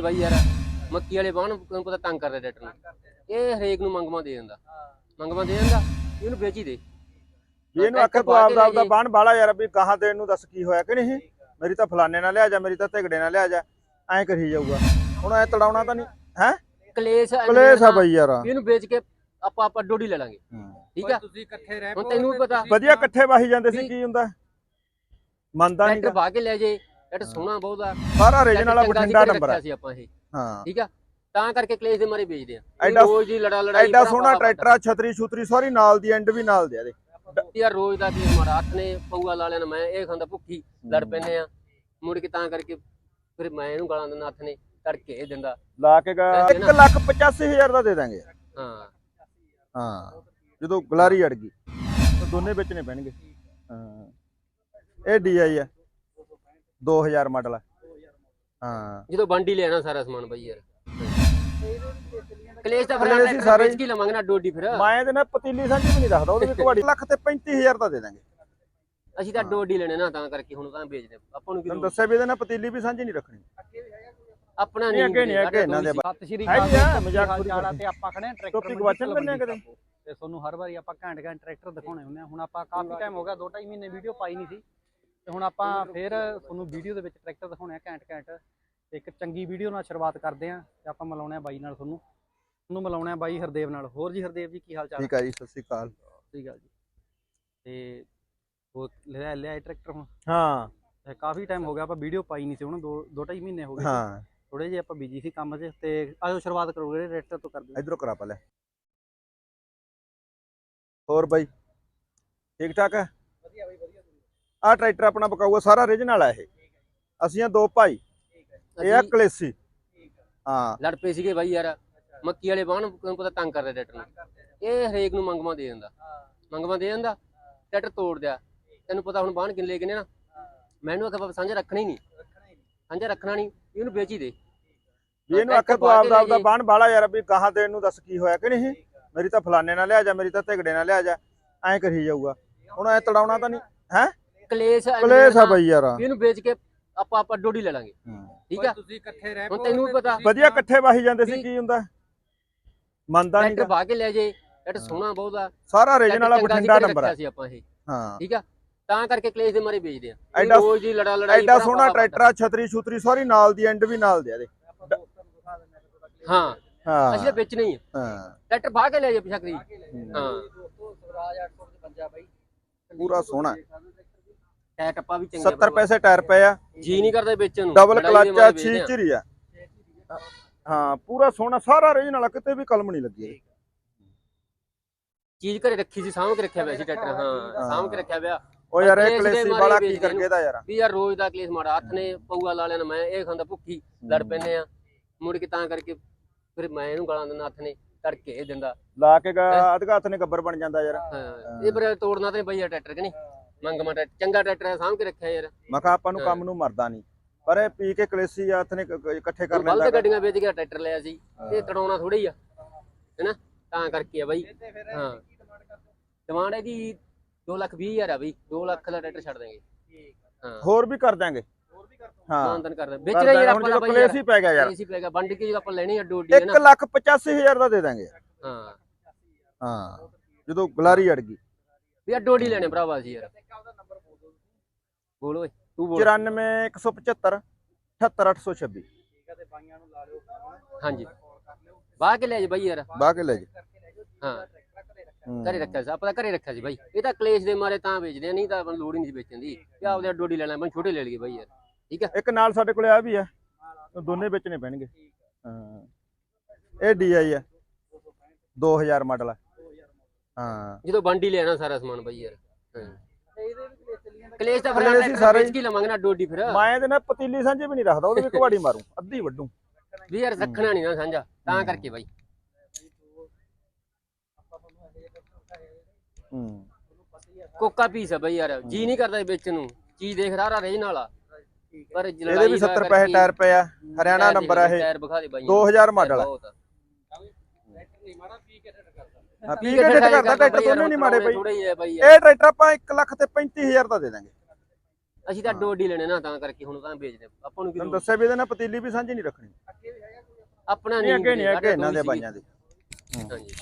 ਬਾਈ ਯਾਰ ਮੱਕੀ ਵਾਲੇ ਬਾਣ ਤੈਨੂੰ ਪਤਾ ਤੰਗ ਕਰਦੇ ਟਰੈਕਟਰ ਨੂੰ। ਇਹ ਹਰੇਕ ਨੂੰ ਮੰਗਵਾ ਦੇ ਦਿੰਦਾ। ਮੰਗਵਾ ਦੇ ਦਿੰਦਾ ਇਹਨੂੰ ਵੇਚ ਦੇ। ਵੀ ਇਹਨੂੰ ਆਖੇ ਤੂੰ ਆਪਦਾ ਆਪਦਾ ਬਾਣ ਬਾਲਾ ਯਾਰ ਵੀ ਗਾਹਾਂ ਤੇ ਇਹਨੂੰ ਦੱਸ ਕੀ ਹੋਇਆ ਕਿ ਨਹੀਂ? ਮੇਰੀ ਤਾਂ ਫਲਾਣੇ ਨਾਲ ਲਿਆ ਜਾ ਮੇਰੀ ਤਾਂ ਝਗੜੇ ਨਾਲ ਲਿਆ ਜਾ। ਐਂ ਕਰੀ ਜਾਊਗਾ। ਹੁਣ ਐ ਤੜਾਉਣਾ ਤਾਂ ਨਹੀਂ। ਹੈ? ਕਲੇਸ਼ ਕਲੇਸ਼ ਆ ਬਈ ਯਾਰ। ਇਹਨੂੰ ਵੇਚ ਕੇ ਆਪਾਂ ਆਪਾਂ ਡੋਡੀ ਲੈ ਲਾਂਗੇ। ਠੀਕ ਆ? ਤੁਸੀਂ ਇਕੱਠੇ ਰਹਿ ਹੁਣ ਤੈਨੂੰ ਵੀ ਪਤਾ ਵਧੀਆ ਇਕੱਠੇ ਵਾਹੀ ਜਾਂਦੇ ਸੀ ਕੀ ਹੁੰਦਾ? ਮੰਨਦਾ ਨਹੀਂ ਟਰੈਕਟਰ ਪਾ ਕੇ ਲੈ ਜੇ। ਟਰੈਕਟਰ ਸੋਹਣਾ ਬਹੁਤ ਆ। ਸਾਰਾ ਰੇਜਨ ਵਾਲਾ ਬਠਿੰਡਾ ਨੰਬਰ ਸੀ ਆਪਾਂ ਇਹ। ਹਾਂ। ਠੀਕ ਆ? ਤਾਂ ਕਰਕੇ ਕਲੇਸ਼ ਦੇ ਮਾਰੇ ਵੇਚਦੇ ਆ। ਰੋਜ਼ ਦੀ ਲੜਾ ਲੜਾਈ ਐਡਾ ਸੋਹਣਾ ਟਰੈਕਟਰ ਆ ਛਤਰੀ ਛੁਤਰੀ ਸਾਰੀ ਨਾਲ ਦੀ ਐਂਡ ਵੀ ਨਾਲ ਦੇ ਆ ਇਹਦੇ ਯਾਰ ਰੋਜ਼ ਦਾ ਕੀ ਮਾਰਾ ਹੱਥ ਨੇ ਪਊਆ ਲਾ ਲੈਣਾ ਮੈਂ ਇਹ ਖਾਂਦਾ ਭੁੱਖੀ ਲੜ ਪੈਨੇ ਆ। ਮੁੜ ਕੇ ਤਾਂ ਕਰਕੇ ਫਿਰ ਮੈਂ ਇਹਨੂੰ ਗਾਲਾਂ ਦਿੰਦਾ ਹੱਥ ਨੇ ਤੜਕੇ ਇਹ ਦਿੰਦਾ। ਲਾ ਕੇ ਪੈਸੇ 1 ਲੱਖ 85000 ਦਾ ਦੇ ਦਾਂਗੇ। ਹਾਂ। ਹਾਂ ਜਦੋਂ ਗਲਾਰੀ ਅੜ ਗਈ ਦੋਨੇ ਵੇਚਣੇ ਪੈਣਗੇ। ਹਾਂ। ਇਹ ਡੀਆਈ ਆ। 2000 ਮਾਡਲ ਆ। ਹਾਂ। ਜਦੋਂ ਬੰਡੀ ਲੈਣਾ ਸਾਰਾ ਸਮਾਨ ਬਈ ਯਾਰ। ਕਲੇਸ਼ ਤਾਂ ਫਿਰ ਟਰੈਕਟਰ ਸਾਰੇ ਵੇਚ ਕੇ ਲਵਾਂਗੇ ਨਾ ਡੋਡੀ ਫਿਰ? ਮੈਂ ਇਹਦੇ ਨਾਲ ਪਤੀਲੀ ਸਾਂਝੀ ਵੀ ਨਹੀਂ ਰੱਖਦਾ ਉਹਦੇ ਵਿੱਚ ਘਵਾੜੀ। ਲੱਖ ਤੇ 35000 ਦਾ ਦੇ ਦਾਂਗੇ। ਅਸੀਂ ਤਾਂ ਡੋਡੀ ਲੈਣੇ ਨਾ ਤਾਂ ਕਰਕੇ ਹੁਣ ਤਾਂ ਵੇਚਦੇ ਆਪਾਂ ਨੂੰ ਲੋੜ? ਦੱਸਿਆ ਵੀ ਇਹਦੇ ਨਾਲ ਪਤੀਲੀ ਵੀ ਸਾਂਝੀ ਨਹੀਂ ਰੱਖਣੀ। ਆਪਣਾ ਨਹੀਂ, ਅੱਗੇ ਨਹੀਂ, ਅੱਗੇ ਇਹਨਾਂ ਦੇ ਸਤਿ ਸ਼੍ਰੀ ਅਕਾਲ ਮਜ਼ਾਕ ਕੀ ਹਾਲ ਥੋੜ੍ਹੀ ਚਾਲ ਆ ਕਰਦੇ। ਤੇ ਆਪਾਂ ਖੜੇ ਆ ਟਰੈਕਟਰ ਟੋਪੀ ਗਵਾਚਣ ਦਿੰਦੇ ਆ ਕਦੇ ਤੇ ਤੁਹਾਨੂੰ ਹਰ ਵਾਰੀ ਆਪਾਂ ਘੈਂਟ ਘੈਂਟ ਟਰੈਕਟਰ ਦਿਖਾਉਣੇ ਹੁੰਦੇ ਆ। ਹੁਣ ਆਪਾਂ ਕਾਫੀ ਟਾਈਮ ਹੋ ਗਿਆ 2.5 ਮਹੀਨੇ ਵੀਡੀਓ ਪਾਈ ਨਹੀਂ ਸੀ। ਤੇ ਹੁਣ ਆਪਾਂ ਫੇਰ ਤੁਹਾਨੂੰ ਵੀਡੀਓ ਦੇ ਵਿੱਚ ਟਰੈਕਟਰ ਦਿਖਾਉਣੇ ਆ ਘੈਂਟ ਘੈਂਟ। ਇੱਕ ਚੰਗੀ ਵੀਡੀਓ ਨਾਲ ਸ਼ੁਰੂਆਤ ਕਰਦੇ ਆ ਤੇ ਆਪਾਂ ਮਿਲਾਉਣੇ ਆ ਬਾਈ ਨਾਲ ਤੁਹਾਨੂੰ। ਤੁਹਾਨੂੰ ਮਿਲਾਉਣੇ ਆ ਬਾਈ ਹਰਦੇਵ ਨਾਲ। ਹੋਰ ਜੀ ਹਰਦੇਵ ਜੀ ਕੀ ਹਾਲ ਚਾਲ? ਠੀਕ ਆ ਜੀ ਸਤਿ ਸ਼੍ਰੀ ਅਕਾਲ। ਸਹੀ ਗੱਲ ਜੀ। ਤੇ ਉਹ ਲੈ ਲਿਆ ਟਰੈਕਟਰ ਹੁਣ? ਹਾਂ। ਤੇ ਕਾਫੀ ਟਾਈਮ ਹੋ ਗਿਆ ਆਪਾਂ ਵੀਡੀਓ ਪਾਈ ਨਹੀਂ ਸੀ ਹੁਣ 2 2.5 ਮਹੀਨੇ ਹੋ ਗਏ। ਹਾਂ। ਥੋੜੇ ਜਿਹਾ ਆਪਾਂ ਬਿਜ਼ੀ ਸੀ ਕੰਮ 'ਚ ਤੇ ਆਜੋ ਸ਼ੁਰੂਆਤ ਕਰੋਗੇ ਟਰੈਕਟਰ ਤੋਂ ਕਰਦੇ ਇਧਰੋਂ ਕਰਾ ਪਾ ਲੈ ਹੋਰ ਬਾਈ ਠੀਕ ਠਾਕ ਹੈ ਆਹ ਟਰੈਕਟਰ ਆਪਣਾ ਬਕਾਊਆ ਸਾਰਾ ਰੀਜਨਲ ਆ ਇਹ। ਅਸੀਂ ਆ ਦੋ ਭਾਈ ਇਹ ਆ ਕਲੇਸੀ। ਹਾਂ। ਲੜ ਪਏ ਸੀਗੇ ਬਾਈ ਯਾਰ ਮੱਕੀ ਵਾਲੇ ਬਾਣ ਤੈਨੂੰ ਪਤਾ ਤੰਗ ਕਰਦੇ ਟਰੈਕਟਰ ਨੂੰ। ਇਹ ਹਰੇਕ ਨੂੰ ਮੰਗਵਾ ਦੇ ਦਿੰਦਾ। ਮੰਗਵਾ ਦੇ ਦਿੰਦਾ ਟਰੈਕਟਰ ਤੋੜ ਦਿਆ। ਤੈਨੂੰ ਪਤਾ ਹੁਣ ਬਾਣ ਕਿੰਨੇ ਕਿੰਨੇ ਨਾ। ਮੈਨੂੰ ਆਖਿਆ ਬਾਬਾ ਸਾਂਝਾ ਰੱਖਣਾ ਹੀ ਨਹੀਂ। ਸਾਂਝਾ ਰੱਖਣਾ ਨਹੀਂ ਇਹਨੂੰ ਵੇਚ ਹੀ ਦੇ। ਵੀ ਇਹਨੂੰ ਆਖੇ ਤੂੰ ਆਪਦਾ ਆਪਦਾ ਬਾਣ ਬਾਲਾ ਯਾਰ ਵੀ ਗਾਹਾਂ ਤੇ ਇਹਨੂੰ ਦੱਸ ਕੀ ਹੋਇਆ ਕਿ ਨਹੀਂ? ਮੇਰੀ ਤਾਂ ਫਲਾਣੇ ਨਾਲ ਲਿਆ ਜਾ ਮੇਰੀ ਤਾਂ ਝਗੜੇ ਨਾਲ ਲਿਆ ਜਾ। ਐਂ ਕਰੀ ਜਾਊਗਾ। ਹੁਣ ਐ ਤੜਾਉਣਾ ਤਾਂ ਨਹੀਂ ਕਲੇਸ਼ ਇੰਨੇ ਆ ਬਈ ਯਾਰ। ਇਹਨੂੰ ਵੇਚ ਕੇ ਆਪਾਂ ਆਪਾਂ ਡੋਡੀ ਲੈ ਲਾਂਗੇ। ਠੀਕ ਆ? ਤੁਸੀਂ ਇਕੱਠੇ ਰਹਿ ਹੁਣ ਤੈਨੂੰ ਵੀ ਪਤਾ ਵਧੀਆ ਇਕੱਠੇ ਵਾਹੀ ਜਾਂਦੇ ਸੀ ਕੀ ਹੁੰਦਾ? ਮੰਨਦਾ ਨਹੀਂ ਟਰੈਕਟਰ ਪਾ ਕੇ ਲੈ ਜੇ ਟਰੈਕਟਰ ਸੋਹਣਾ ਬਹੁਤ ਆ। ਸਾਰਾ ਰੀਜਨ ਵਾਲਾ ਬਠਿੰਡਾ ਨੰਬਰ ਹੈ ਸੀ ਆਪਾਂ ਇਹ। ਹਾਂ। ਠੀਕ ਆ? ਤਾਂ ਕਰਕੇ ਕਲੇਸ਼ ਦੇ ਮਾਰੇ ਵੇਚਦੇ ਆ। ਇਹ ਐਡਾ- ਰੋਜ਼ ਦੀ ਲੜਾ ਲੜਾਈ ਐਡਾ ਭਰਾ ਸੋਹਣਾ ਭਰਾ ਟਰੈਕਟਰ ਆ ਛਤਰੀ ਛੁਤਰੀ ਸਾਰੀ ਨਾਲ ਦੀ ਐਂਡ ਵੀ ਨਾਲ ਦੇ ਆ ਇਹਦੇ। ਹਾਂ ਅਸੀਂ ਤਾਂ ਹਾਂ ਵੇਚਣਾ ਹੀ ਆ। ਹਾਂ। ਟਰੈਕਟਰ ਪਾ ਕੇ ਲੈ ਜੇ ਪਿਛਕਰੀ ਹਾਂ। ਸਵਰਾਜ 800 ਦੇ ਪੰਜਾ ਬਾਈ। ਪੂਰਾ ਸੋਹਣਾ। ਟਾਇਰ ਟੱਪਾ ਵੀ ਚੰਗਾ 70 ਪੈਸੇ ਟਾਇਰ ਪਏ ਆ। ਜੀ ਨਹੀਂ ਕਰਦਾ ਵੇਚਣ ਨੂੰ। ਡਬਲ ਕਲਚ ਆ ਮਾਰੇ ਵੇਚਦੇ ਛੀ ਝਿਰੀ ਆ। ਹਾਂ ਪੂਰਾ ਸੋਹਣਾ ਸਾਰਾ ਰੀਜਨ ਵਾਲਾ ਕਿਤੇ ਵੀ ਕਲਮ ਨਹੀਂ ਲੱਗੀ। ਚੀਜ਼ ਘਰੇ ਰੱਖੀ ਸੀ ਸਾਂਭ ਕੇ ਰੱਖਿਆ ਹੋਇਆ ਸੀ ਟਰੈਕਟਰ ਹਾਂ ਸਾਂਭ ਕੇ ਰੱਖਿਆ ਹੋਇਆ ਉਹ ਯਾਰ ਇਹ ਕਲੇਸ਼ ਵਾਲਾ ਕੀ ਕਰਕੇ ਦਾ ਯਾਰ। ਵੀ ਯਾਰ ਰੋਜ਼ ਦਾ ਕਲੇਸ਼ ਮਾੜਾ ਹੱਥ ਨੇ ਪਊਆ ਲਾ ਲੈਣਾ ਮੈਂ ਇਹ ਖਾਂਦਾ ਭੁੱਖੀ ਲੜ ਪੈਨੇ ਆ। ਮੁੜ ਕੇ ਤਾਂ ਕਰਕੇ ਫਿਰ ਮੈਂ ਇਹਨੂੰ ਗਾਲਾਂ ਦਿੰਦਾ ਹੱਥ ਨੇ ਤੜਕੇ ਇਹ ਦਿੰਦਾ। ਲਾ ਕੇ ਅਧਗਾ ਹੱਥ ਨੇ ਗੱਬਰ ਬਣ ਜਾਂਦਾ ਯਾਰ। ਇਹ ਪਰ ਤੋੜਨਾ ਤੇ ਬਈ ਆ ਟਰੈਕਟਰ ਕਿ ਨਹੀਂ? ਮੰਗਮਾ ਟਰੈਕਟਰ ਚੰਗਾ ਟਰੈਕਟਰ ਹੈ ਸਾਂਭ ਕੇ ਰੱਖਿਆ ਯਾਰ। ਮੈਂ ਕਿਹਾ ਆਪਾਂ ਨੂੰ ਕੰਮ ਨੂੰ ਮਰਦਾ ਨਹੀਂ। ਪਰ ਇਹ ਪੀ ਕੇ ਕਲੇਸੀ ਆ ਹੱਥ ਨੇ ਕ- ਕ- ਇਕੱਠੇ ਕਰ ਬਲਦ ਲੈਂਦਾ ਗੱਡੀਆਂ ਵੇਚ ਕੇ ਟਰੈਕਟਰ ਲਿਆ ਸੀ। ਇਹ ਤੜਾਉਣਾ ਥੋੜੀ ਆ ਹੈਨਾ? ਤਾਂ ਕਰਕੇ ਆ ਬਾਈ। ਹਾਂ ਡਿਮਾਂਡ ਹੈ। ਕਿ 2 ਲੱਖ 20 ਹਜ਼ਾਰ ਆ ਬਈ। 2 ਲੱਖ ਦਾ ਟਰੈਕਟਰ ਛੱਡ ਦਾਂਗੇ ਹਾਂ। ਹੋਰ ਵੀ ਕਰ ਦਾਂਗੇ ਹਾਂ। ਮਾਨਤਨ ਕਰ ਦਾਂਗੇ ਵੇਚ ਰਹੇ ਯਾਰ ਹੁਣ ਆਪਾਂ ਜਦੋਂ ਬਾਈ ਕਲੇਸੀ ਪੈ ਗਿਆ ਯਾਰ। ਏਸੀ ਪੈ ਗਿਆ। ਵੰਡ ਕੇ ਜਦੋਂ ਆਪਾਂ ਲੈਣੀ ਆ ਡੋਡੀ ਹੈ 1 ਨਾ ਲੱਖ 85000 ਦਾ ਦੇ ਦਾਂਗੇ ਹਾਂ। ਹਾਂ। ਜਦੋਂ ਗਲਾਰੀ ਅੜ ਗਈ। ਆ ਡੋਡੀ ਲੈਣੇ ਭਰਾਵਾ ਸੀ ਯਾਰ। ਬੋਲ ਓਏ ਤੂੰ ਬੋਲ। 94 175 78826 ਤੇ ਬਾਈਆਂ ਨੂੰ ਲਾ ਲਿਓ ਹਾਂਜੀ। ਬਾਹ ਕੇ ਲੈ ਜਾ ਬਾਈ ਯਾਰ। ਬਾਹ ਕੇ ਲੈ ਜਾ। ਹਾਂ। ਘਰੇ ਰੱਖਿਆ ਸੀ ਆਪਾਂ ਤਾਂ ਘਰੇ ਰੱਖਿਆ ਸੀ ਬਾਈ। ਇਹ ਤਾਂ ਕਲੇਸ਼ ਦੇ ਮਾਰੇ ਤਾਂ ਵੇਚਦੇ ਆ ਨਹੀਂ ਤਾਂ ਆਪਾਂ ਲੋੜ ਹੀ ਨਹੀਂ ਸੀ ਵੇਚਣ ਦੀ। ਤੇ ਆਪਦੇ ਡੋਡੀ ਲੈ ਲੈਣਾ ਮੈਂ ਛੋਟੇ ਲੈ ਲਈਏ ਬਾਈ ਯਾਰ। ਠੀਕ ਹੈ ਇੱਕ ਨਾਲ ਸਾਡੇ ਕੋਲੇ ਆ ਵੀ ਆ ਦੋਨੇ ਵੇਚਣੇ ਪੈਣਗੇ। ਹਾਂ। ਇਹ ਡੀਆਈ ਆ 2000 ਮਾਡਲ ਆ। ਹਾਂ। ਜਦੋਂ ਬੰਡੀ ਲੈਣਾ ਸਾਰਾ ਸਮਾਨ ਬਾਈ ਯਾਰ। ਕਲੇਸ਼ ਤਾਂ ਫਿਰ ਟਰੈਕਟਰ ਸਾਰੇ ਵੇਚ ਕੇ ਲਵਾਂਗੇ ਨਾ ਡੋਡੀ ਫਿਰ। ਮੈਂ ਇਹਦੇ ਨਾਲ ਪਤੀਲੀ ਸਾਂਝੀ ਵੀ ਨਹੀਂ ਰੱਖਦਾ ਉਹਦੇ ਵੀ ਘਵਾੜੀ ਮਾਰੂ ਅੱਧੀ ਵੱਡੂ ਵੀ ਯਾਰ ਰੱਖਣਾ ਨਹੀਂ ਨਾ ਸਾਂਝਾ ਤਾਂ ਕਰਕੇ ਬਾਈ। ਹੂੰ। ਕੋਕਾ ਪੀਸ ਆ ਬਾਈ ਯਾਰ ਜੀ ਨਹੀਂ ਕਰਦਾ ਵੇਚਣ ਨੂੰ। ਚੀਜ਼ ਦੇਖ ਰਹਾ ਰਾ ਰੇਜ ਵਾਲਾ ਪਰ ਇਹਦੇ ਵੀ 70 ਪੈਸੇ ਟਾਇਰ ਪਏ ਆ ਹਰਿਆਣਾ ਨੰਬਰ ਆ ਇਹ। ਟਾਇਰ ਵਿਖਾ ਦੇ ਬਾਈ। 2000 ਮਾਡਲ ਆ। ਹਾਂ, ਕਰਦਾ ਟਰੈਕਟਰ ਦੋਨੇ ਨਹੀਂ ਮਾੜੇ ਬਈ ਥੋੜਾ ਹੀ ਹੈ ਬਾਈ। ਇਹ ਟਰੈਕਟਰ ਆਪਾਂ 1 ਲੱਖ ਤੇ 35000 ਦਾ ਦੇ ਦਾਂਗੇ। ਅਸੀਂ ਤਾਂ ਡੋਡੀ ਲੈਣੇ ਨਾ ਤਾਂ ਕਰਕੇ ਹੁਣ ਤਾਂ ਵੇਚਦੇ ਆਪਾਂ ਨੂੰ ਤੁਹਾਨੂੰ? ਦੱਸਿਆ ਵੀ ਇਹਦੇ ਨਾਲ ਪਤੀਲੀ ਵੀ ਸਾਂਝੀ ਨਹੀਂ ਰੱਖਣੀ। ਆਪਣਾ ਨਹੀਂ ਅੱਗੇ ਨਹੀਂ ਅੱਗੇ ਇਹਨਾਂ ਦੇ ਬਾਈਆਂ ਦੇ। ਹਾਂਜੀ।